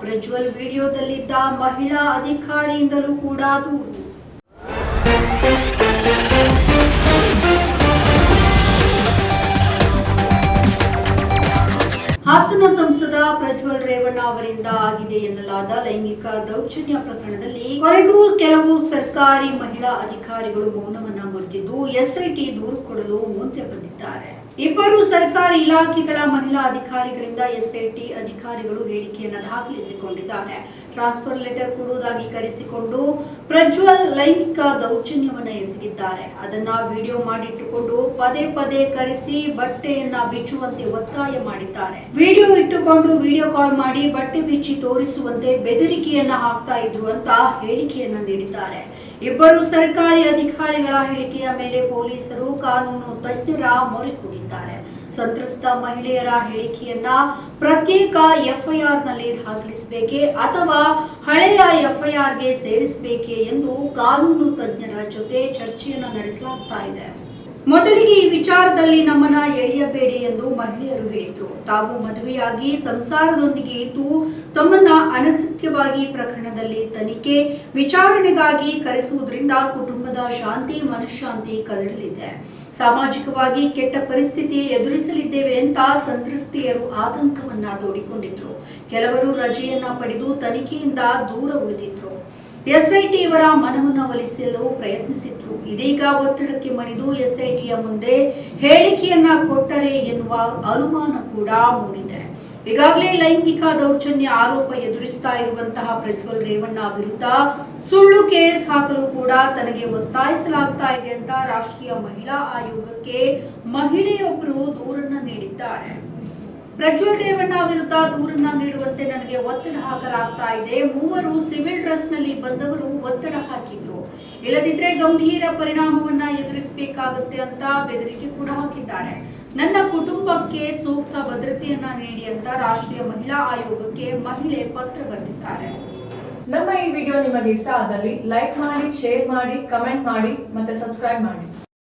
ಪ್ರಜ್ವಲ್ ವಿಡಿಯೋದಲ್ಲಿದ್ದ ಮಹಿಳಾ ಅಧಿಕಾರಿಯಿಂದಲೂ ಕೂಡ ದೂರು. ಹಾಸನ ಸಂಸದ ಪ್ರಜ್ವಲ್ ರೇವಣ್ಣ ಅವರಿಂದ ಆಗಿದೆ ಎನ್ನಲಾದ ಲೈಂಗಿಕ ದೌರ್ಜನ್ಯ ಪ್ರಕರಣದಲ್ಲಿ ಕೊನೆಗೂ ಕೆಲವು ಸರ್ಕಾರಿ ಮಹಿಳಾ ಅಧಿಕಾರಿಗಳು ಮೌನವನ್ನ ಮುರಿದಿದ್ದು, ಎಸ್ಐಟಿ ದೂರು ಕೊಡಲು ಮುಂದೆ ಬಂದಿದ್ದಾರೆ. ಇಬ್ಬರು ಸರ್ಕಾರಿ ಇಲಾಖೆಗಳ ಮಹಿಳಾ ಅಧಿಕಾರಿಗಳಿಂದ ಎಸ್ಐಟಿ ಅಧಿಕಾರಿಗಳು ಹೇಳಿಕೆಯನ್ನು ದಾಖಲಿಸಿಕೊಂಡಿದ್ದಾರೆ. ಟ್ರಾನ್ಸ್ಫರ್ ಲೆಟರ್ ಕೊಡುವುದಾಗಿ ಕರೆಸಿಕೊಂಡು ಪ್ರಜ್ವಲ್ ಲೈಂಗಿಕ ದೌರ್ಜನ್ಯವನ್ನ ಎಸಗಿದ್ದಾರೆ. ಅದನ್ನ ವಿಡಿಯೋ ಮಾಡಿಟ್ಟುಕೊಂಡು ಪದೇ ಪದೇ ಕರೆಸಿ ಬಟ್ಟೆಯನ್ನ ಬಿಚ್ಚುವಂತೆ ಒತ್ತಾಯ ಮಾಡಿದ್ದಾರೆ. ವಿಡಿಯೋ ಇಟ್ಟುಕೊಂಡು ವಿಡಿಯೋ ಕಾಲ್ ಮಾಡಿ ಬಟ್ಟೆ ಬಿಚ್ಚಿ ತೋರಿಸುವಂತೆ ಬೆದರಿಕೆಯನ್ನ ಹಾಕ್ತಾ ಇದ್ರು ಅಂತ ಹೇಳಿಕೆಯನ್ನ ನೀಡಿದ್ದಾರೆ. ಇಬ್ಬರು ಸರ್ಕಾರಿ ಅಧಿಕಾರಿಗಳ ಹೇಳಿಕೆಯ ಮೇಲೆ ಪೊಲೀಸರು ಕಾನೂನು ತಜ್ಞರ ಮೊರೆ ಹೋಗಿದ್ದಾರೆ ಸಂತ್ರಸ್ತ ಮಹಿಳೆಯರ ಹೇಳಿಕೆಯನ್ನ ಪ್ರತ್ಯೇಕ ಎಫ್ಐಆರ್ನಲ್ಲಿ ದಾಖಲಿಸಬೇಕೇ ಅಥವಾ ಹಳೆಯ ಎಫ್ಐಆರ್ಗೆ ಸೇರಿಸಬೇಕೇ ಎಂದು ಕಾನೂನು ತಜ್ಞರ ಜೊತೆ ಚರ್ಚೆಯನ್ನ ನಡೆಸಲಾಗ್ತಾ ಇದೆ. ಮೊದಲಿಗೆ ಈ ವಿಚಾರದಲ್ಲಿ ನಮ್ಮನ್ನ ಎಳೆಯಬೇಡಿ ಎಂದು ಮಹಿಳೆಯರು ಹೇಳಿದ್ರು. ತಾವು ಮದುವೆಯಾಗಿ ಸಂಸಾರದೊಂದಿಗೆ ಇದ್ದು ತಮ್ಮನ್ನ ಅನಗತ್ಯವಾಗಿ ಪ್ರಕರಣದಲ್ಲಿ ತನಿಖೆ, ವಿಚಾರಣೆಗಾಗಿ ಕರೆಸುವುದರಿಂದ ಕುಟುಂಬದ ಶಾಂತಿ ಮನಃಶಾಂತಿ ಕದಡಲಿದೆ. ಸಾಮಾಜಿಕವಾಗಿ ಕೆಟ್ಟ ಪರಿಸ್ಥಿತಿ ಎದುರಿಸಲಿದ್ದೇವೆ ಅಂತ ಸಂತ್ರಸ್ತೆಯರು ಆತಂಕವನ್ನ ತೋಡಿಕೊಂಡಿದ್ರು. ಕೆಲವರು ರಜೆಯನ್ನ ಪಡೆದು ತನಿಖೆಯಿಂದ ದೂರ ಉಳಿದಿದ್ರು. ಎಸ್ಐಟಿ ಇವರ ಮನವನ್ನು ಒಲಿಸಲು ಪ್ರಯತ್ನಿಸಿದ್ರು. ಇದೀಗ ಒತ್ತಡಕ್ಕೆ ಮಣಿದು ಎಸ್ಐಟಿಯ ಮುಂದೆ ಹೇಳಿಕೆಯನ್ನ ಕೊಟ್ಟರೆ ಎನ್ನುವ ಅನುಮಾನ ಕೂಡ ಮೂಡಿದೆ. ಈಗಾಗಲೇ ಲೈಂಗಿಕ ದೌರ್ಜನ್ಯ ಆರೋಪ ಎದುರಿಸ್ತಾ ಇರುವಂತಹ ಪ್ರಜ್ವಲ್ ರೇವಣ್ಣ ವಿರುದ್ಧ ಸುಳ್ಳು ಕೇಸ್ ಹಾಕಲು ಕೂಡ ತನಗೆ ಒತ್ತಾಯಿಸಲಾಗ್ತಾ ಇದೆ ಅಂತ ರಾಷ್ಟ್ರೀಯ ಮಹಿಳಾ ಆಯೋಗಕ್ಕೆ ಮಹಿಳೆಯೊಬ್ಬರು ದೂರನ್ನ ನೀಡಿದ್ದಾರೆ. ಪ್ರಜ್ವಲ್ ರೇವಣ್ಣ ವಿರುದ್ಧ ದೂರನ್ನ ನೀಡುವಂತೆ ನನಗೆ ಒತ್ತಡ ಹಾಕಲಾಗ್ತಾ ಇದೆ. ಮೂವರು ಸಿವಿಲ್ ಡ್ರೆಸ್ನಲ್ಲಿ ಬಂದವರು ಒತ್ತಡ ಹಾಕಿದ್ರು. ಇಲ್ಲದಿದ್ರೆ ಗಂಭೀರ ಪರಿಣಾಮವನ್ನ ಎದುರಿಸಬೇಕಾಗುತ್ತೆ ಅಂತ ಬೆದರಿಕೆ ಕೂಡ ಹಾಕಿದ್ದಾರೆ. ನನ್ನ ಕುಟುಂಬಕ್ಕೆ ಸೂಕ್ತ ಭದ್ರತೆಯನ್ನ ನೀಡಿ ಅಂತ ರಾಷ್ಟ್ರೀಯ ಮಹಿಳಾ ಆಯೋಗಕ್ಕೆ ಮಹಿಳೆ ಪತ್ರ ಬರೆದಿದ್ದಾರೆ. ನಮ್ಮ ಈ ವಿಡಿಯೋ ನಿಮಗೆ ಇಷ್ಟ ಆದಲ್ಲಿ ಲೈಕ್ ಮಾಡಿ, ಶೇರ್ ಮಾಡಿ, ಕಮೆಂಟ್ ಮಾಡಿ ಮತ್ತೆ ಸಬ್ಸ್ಕ್ರೈಬ್ ಮಾಡಿ.